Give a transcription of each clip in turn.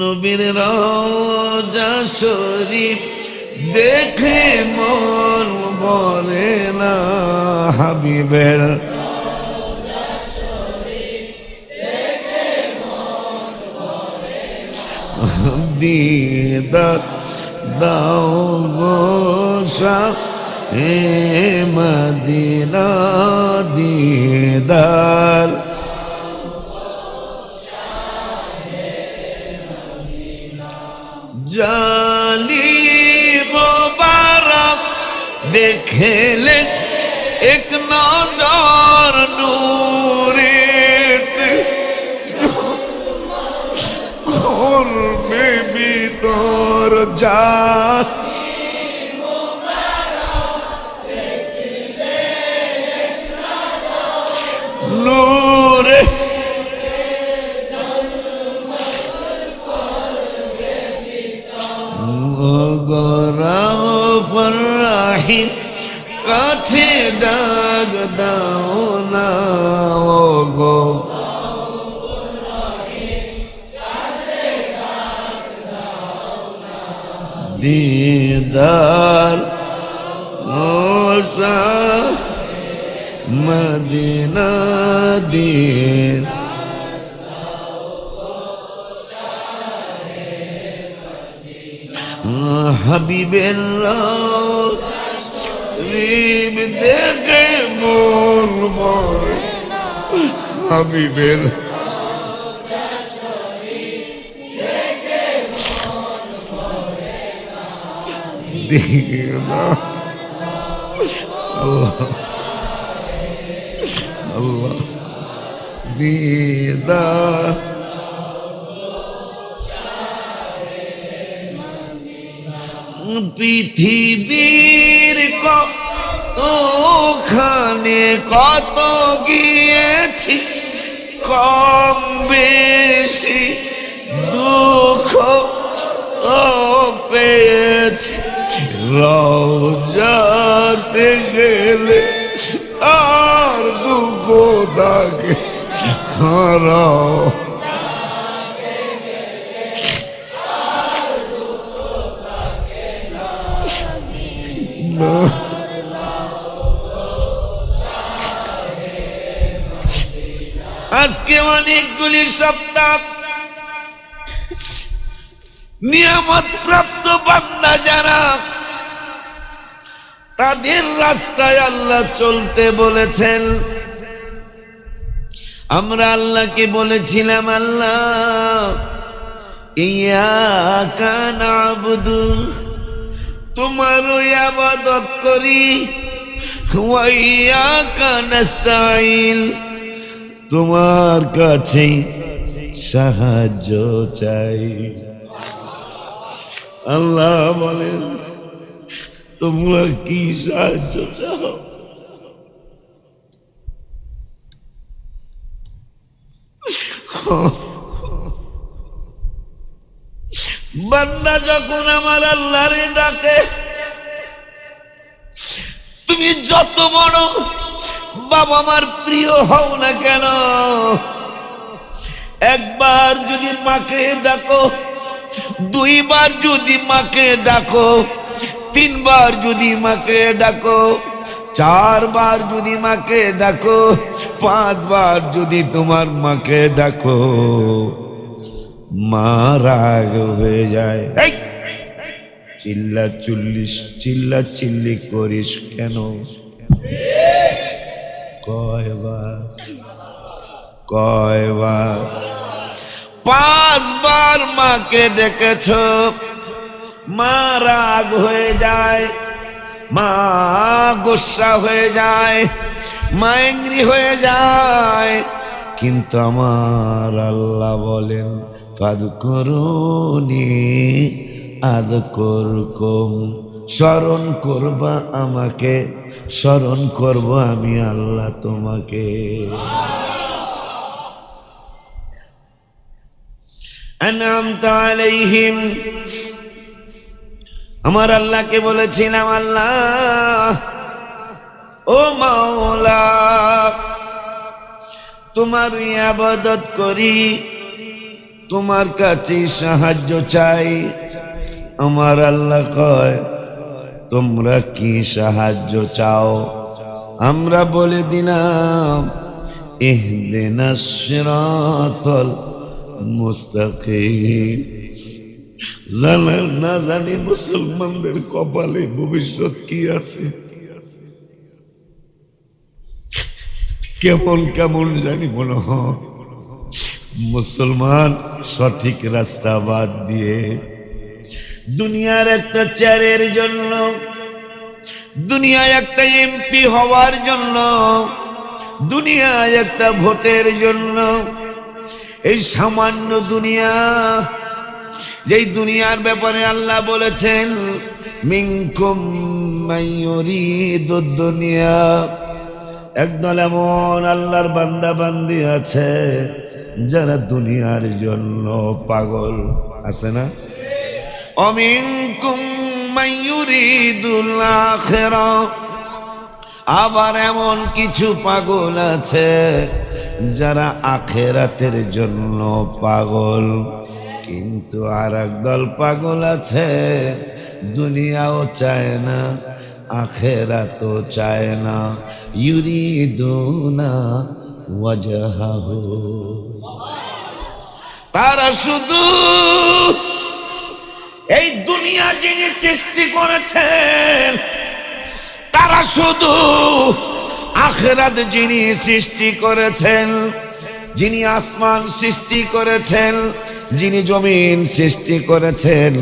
নবীর রোজা শরীফ দেখে মন বলে না হাবিবের দিদার দাও গোসা হে মদিনা দিদার। জালি মোবারক দেখলে এক নজর নূরেত করবে ভিতর যা নূরে গরাফর হাবিবের রিব দেখে মরে হাবিবের আল্লাহ আল্লাহ দিদার পৃথিবীর কতখানে কত গিয়েছি কম বেশি দুঃখ পেয়েছি। রওজাতে গেলে আর দুঃখ থাকে। হারাও। আজকে অনেকগুলি সপ্তাহ নিয়ামত প্রাপ্ত বান্দা যারা, তাদের রাস্তায় আল্লাহ চলতে বলেছেন। আমরা আল্লাহকে বলেছিলাম, আল্লাহ, ইয়া কানা তোমার আবাদত করি। তোমার কাছে সাহায্য চাই। আল্লাহ বলেন তোমরা কি সাহায্য চাও? বান্দা যখন আমার আল্লাহরে ডাকে, তুমি যত বড় বাবা আমার প্রিয় হও না কেন, একবার যদি মাকে ডাকো, দুইবার যদি মাকে ডাকো, তিনবার যদি মাকে ডাকো, চারবার যদি মাকে ডাকো, পাঁচবার যদি তোমার মাকে ডাকো। মা রাগ হয়ে যায়! চিল্লা চুল্লিশ চিল্লা চিল্লি করিস কেন? কয়বার? কয়বার? পাঁচবার মাকে ডেকেছ। মা রাগ হয়ে যায় মা গুসা হয়ে যায় মা এংরি হয়ে যায়। কিন্তু আমার আল্লাহ বলেন কাজ করুনি, আদ করকম। স্মরণ করবা আমাকে, স্মরণ করব আমি আল্লাহ তোমাকে। আমার আল্লাহকে বলেছিলাম, আল্লাহ, ও মাওলা তোমার ইবাদত করি। তোমার কাছে সাহায্য চাই। আমার আল্লাহ কয়, তোমরা কি সাহায্য চাও? আমরা বলে দিলাম, ইহদিনা সিরাতাল মুস্তাকিম। জানা না জানি মুসলমানদের কপালে ভবিষ্যৎ কি আছে। কেমন কেমন জানি মনে হয়। মুসলমান সঠিক রাস্তা বাদ দিয়ে দুনিয়ার একটা চেয়ারের জন্য, দুনিয়ায় একটা এমপি হওয়ার জন্য, দুনিয়ায় একটা ভোটের জন্য, এই সামান্য দুনিয়া, যেই দুনিয়ার ব্যাপারে আল্লাহ বলেছেন মাইয়ুরিদুদ দুনিয়া। একদল এমন আল্লাহর বান্দা বান্দি আছে যারা দুনিয়ার জন্য পাগল, আছে না? অমিনকুম মাইয়ুরিদুল আখিরা। আবার এমন কিছু পাগল আছে যারা আখেরাতের জন্য পাগল। কিন্তু আর দল পাগল আছে, দুনিয়াও চায় না, আখেরাতও চায় না। ইউরি ইউরিদুনা ওয়াজহাহু। তারা শুধু এই দুনিয়া যিনি সৃষ্টি করেছেন, তারা শুধু আখরাত যিনি সৃষ্টি করেছেন, যিনি আসমান সৃষ্টি করেছেন, যিনি জমিন সৃষ্টি করেছেন,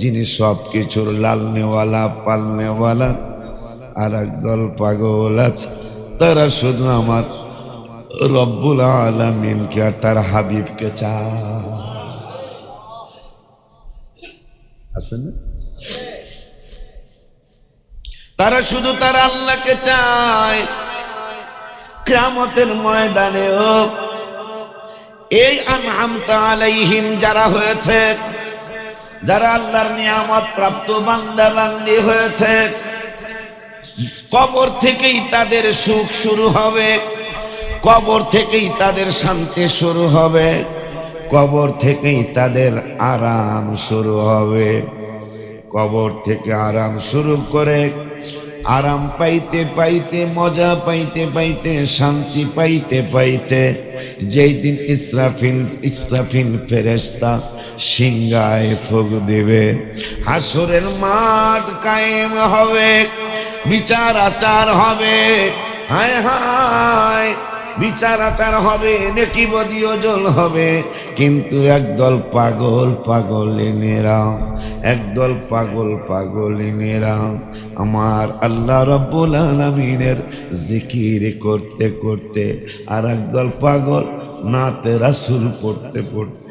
যিনি সব কিছুর লালনেওয়ালা, পালনেওয়ালা আর একদল পাগল আছে। তারা শুধু আমার রব্বুল আলমিনকে আর তার হাবিবকে চায়। আছে তারা শুধু তার আল্লাহকে চায়। কেমতের ময়দানে হোক, এই আনহামতা আলাইহিম যারা হয়েছে, যারা আল্লাহর নিয়ামত প্রাপ্ত বান্দা বান্দি হয়েছে, কবর থেকেই তাদের সুখ শুরু হবে। কবর থেকেই তাদের শান্তি শুরু হবে। কবর থেকেই তাদের আরাম শুরু হবে। কবর থেকে আরাম শুরু করে আরাম পাইতে পাইতে, মজা পাইতে পাইতে, শান্তি পাইতে পাইতে যেই দিন ইসরাফিল ইসরাফিল ফেরেস্তা সিংগায় ফুক দিবে। হাসরের মাঠ কায়েম হবে, বিচার আচার হবে। হায় হায় বিচার আচার হবে, নেকি বদি ওজন হবে। কিন্তু একদল পাগল পাগল এনেরা একদল পাগল পাগল এনেরা আমার আল্লাহ রব্বুল আলমিনের জিকির করতে করতে আর একদল পাগল নাতে রাসুল পড়তে পড়তে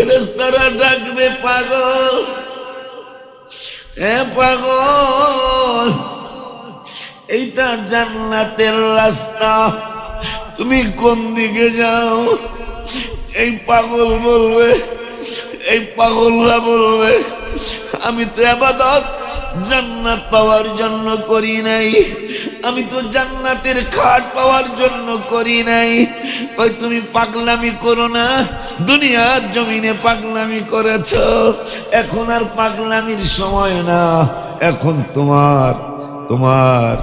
ফেরেস্তারা ডাকবে, পাগল হ্যাঁ পাগল, এইটা জান্নাতের রাস্তা, তুমি কোন দিকে যাও? এই পাগল বলবে, এই পাগলরা বলবে, আমি তো আবাদত জান্নাত পাওয়ার জন্য করি নাই আমি তো জান্নাতের খাট পাওয়ার জন্য করি নাই। ওই তুমি পাগলামি করো না। দুনিয়ার জমিনে পাগলামি করেছ। এখন আর পাগলামির সময় না। এখন তোমার তোমার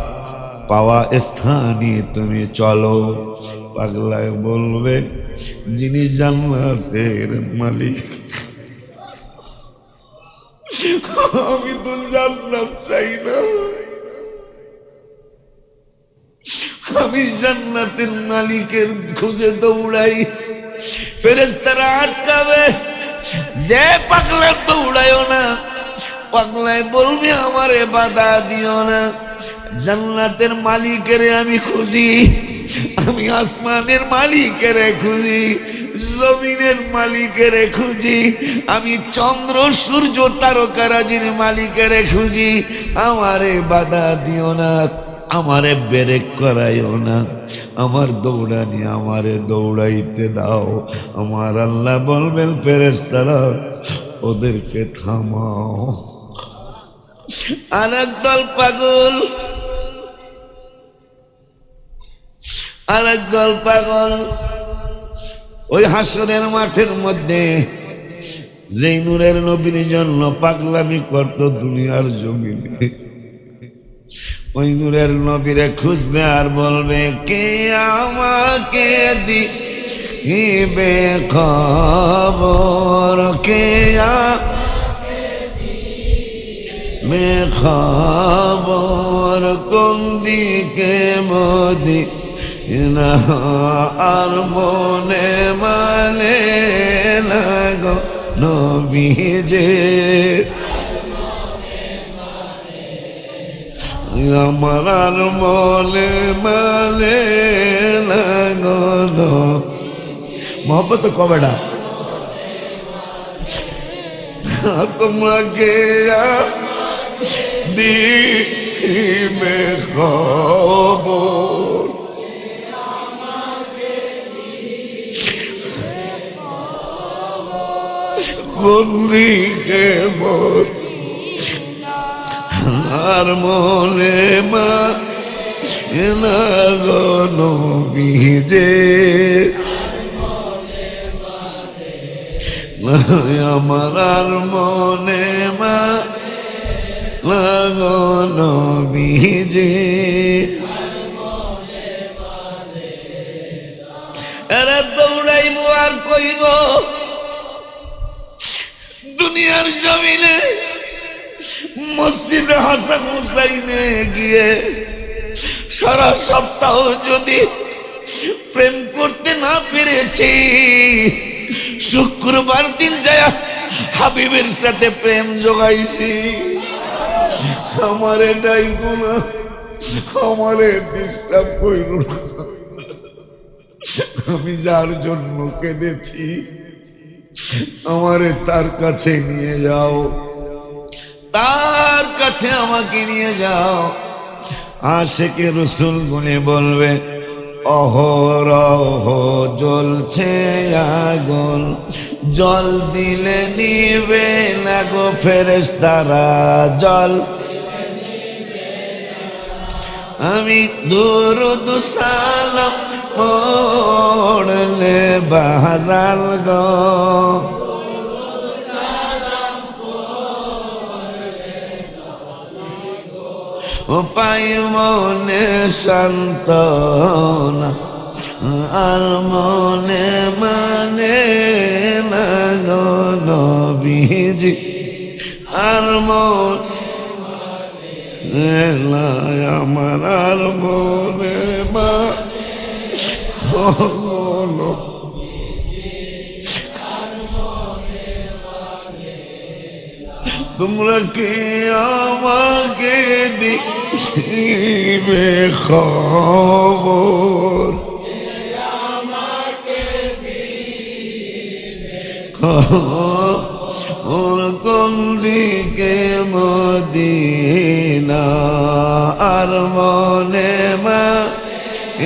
পাওয়া স্থানে তুমি চলো। পাগলায় বলবে, যিনি জান্নাতের মালিক। আমি তো জান্নাত চাই না। আমি জান্নাতের মালিকের খুঁজে দৌড়াই। ফেরেস্তারা আটকাবে। যে পাগলা দৌড়াইও না, পাগলায় বলবি, আমারে বাধা দিও না। জান্নাতের মালিকের আমি খুঁজি, আমি আসমানের মালিকের খুঁজি, জমিনের মালিকের খুঁজি, আমি চন্দ্র, সূর্য তারকারাজির মালিকের খুঁজি, আমারে বাধা দিও না। আমারে বেরেক করাইও না। আমার দৌড়ানি আমারে দৌড়াইতে দাও। আমার আল্লাহ বলবেন ফেরেস্তারা ওদেরকে থামাও। আর দল পাগল। আর দল পাগল। ওই হাসরের মাঠের মধ্যে যেই নূরের নবীর জন্য পাগলামি করত দুনিয়ার জমিনে। ওই নূরের নবীরে খুঁজবে আর বলবে, কে আমাকে দি দিবে খবর? কে মে খবর? কোন দিকে মোদি না আর মনে মানে লাগো নবীজে? আমার আর মনে মানে লাগো মোহব্বত কবেটা তোমরা কে দিবে খবর। কোন দিকে মোর আর মনে মা নবীজে আমার আর মনে মা নবীজে এরা দৌড়াইব আর কইব, দুনিয়ার জমিনে মসজিদে হাসান হুসাইনে গিয়ে সারা সপ্তাহ যদি প্রেম করতে না পেরেছি, শুক্রবার দিন যায় হাবিবের সাথে প্রেম জোগাইছি। আমার এটাই আমারে আমি যার জন্য কেঁদেছি, আমারে তার কাছে নিয়ে যাও। তার কাছে আমাকে নিয়ে যাও। আশেকে রসুল গুনে বলবে, অহরহ জ্বলছে আগুন, জল দিলে নিবে না গো ফেরেস্তারা জল। আমি দুরুদ সালাম পড়লে বাজাল গো। পাই মনে শান্ত আর মনে মানে না গো নবীজি, আর মন এলাই আমার, আর মনে মা তোমরা কে আমাকে দিবে খবর ওর কোন দিকে মদিনা আর মনে মা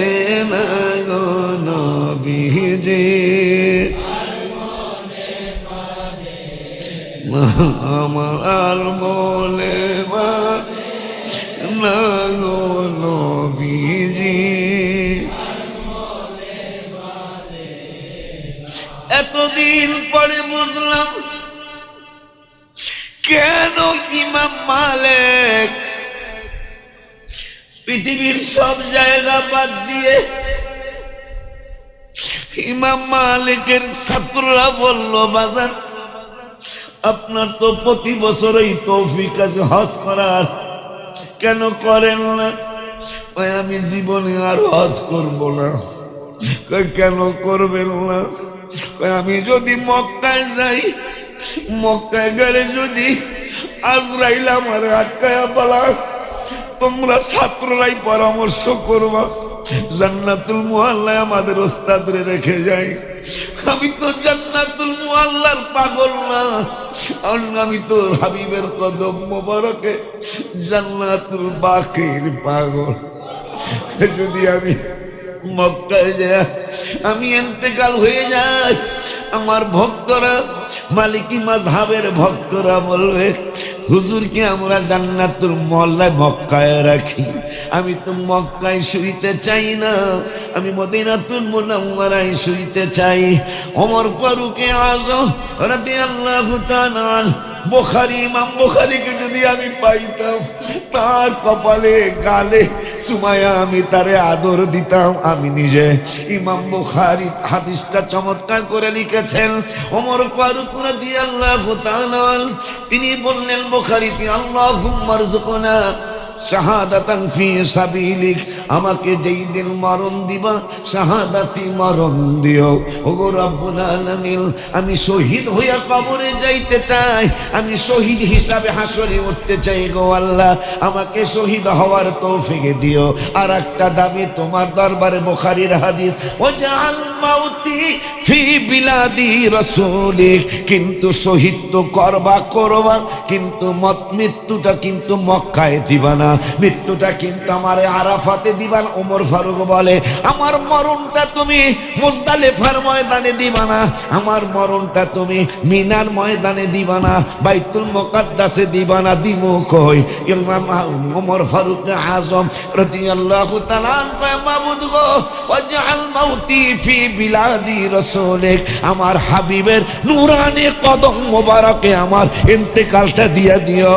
এ না গো নবীজি আমার আর মনে মা এতদিন পরে বুঝলাম, কেন ইমাম পৃথিবীর সব জায়গা বাদ দিয়ে ইমাম মালিকের ছাত্ররা বলল বাজার আপনার তো প্রতি বছরই তৌফিক আছে, হজ করার। কেন করেন না? ওই আমি জীবনে আর হজ করব না। কেন করবেন না? আমি যদি মক্কায় যাই, মক্কায় গেলে যদি আজরাইল আমার আটকায়া বলা, তোমরা ছাত্ররাই পরামর্শ করবা, জান্নাতুল মুহাল্লায় আমাদের ওস্তাদরে রেখে যাই। আমি তো জান্নাতুল মুহাল্লার পাগল না। আমি তো হাবিবের কদম মোবারকে জান্নাতুল বাকির পাগল। যদি আমি মক্কায় যায় আমি এতেকাল হয়ে যাই, আমার ভক্তরা, মালিকি মাঝহাবের ভক্তরা বলবে হুজুরকে আমরা জান্নাতুল মহল্লায় মক্কায় রাখি। আমি তো মক্কায় শুইতে চাই না। আমি মদিনাতুল মুনাওয়ারায় শুইতে চাই। অমর ফারুকে আজ রাতে তাআলা বোখারি, ইমাম বোখারিকে যদি আমি পাইতাম, তার কপালে, গালে সুমায়া আমি তারে আদর দিতাম, আমি নিজে। ইমাম বোখারি হাদিসটা চমৎকার করে লিখেছেন। ওমর ফারুক রাদিয়াল্লাহু তাআলা তিনি বললেন, বোখারিতে আল্লাহুম্মা জুকনা শাহাদাতান ফি সাবিলিক, আমাকে যেই দিন মরণ দিবা, শাহাদাতি মরণ দিও। ওগো রব্বুল আলামিন, আমি শহীদ হইয়া কবরে যাইতে চাই, আমি শহীদ হিসাবে হাসরে উঠতে চাই গো আল্লাহ, আমাকে শহীদ হওয়ার তৌফিক দিও। আর একটা দাবি তোমার দরবারে বুখারীর হাদিস ও জাল মাউতি ফি বিলাদি রাসূলিক কিন্তু শহীদ তো করবা করবা, কিন্তু মত মৃত্যুটা কিন্তু মক্কায় দিবা না। মৃত্যুটা কিন্তু আমার আরাফাতে দিবান, ওমর ফারুক বলে, আমার মরণটা তুমি মুজদালিফার ময়দানে দিবা না, আমার মরণটা তুমি মিনার ময়দানে দিবা না, বাইতুল মুকাদ্দাসে দিবা না, দিমু কই? ইমাম ওমর ফারুক আজম রাদিয়াল্লাহু তাআলা কয়, মাবুদ গো, ওয়াজআল মাউতি ফি বিলাদি রাসূলিক, আমার হাবিবের নূরানি কদম মোবারকে আমার ইন্তেকালটা দিয়ে দিও।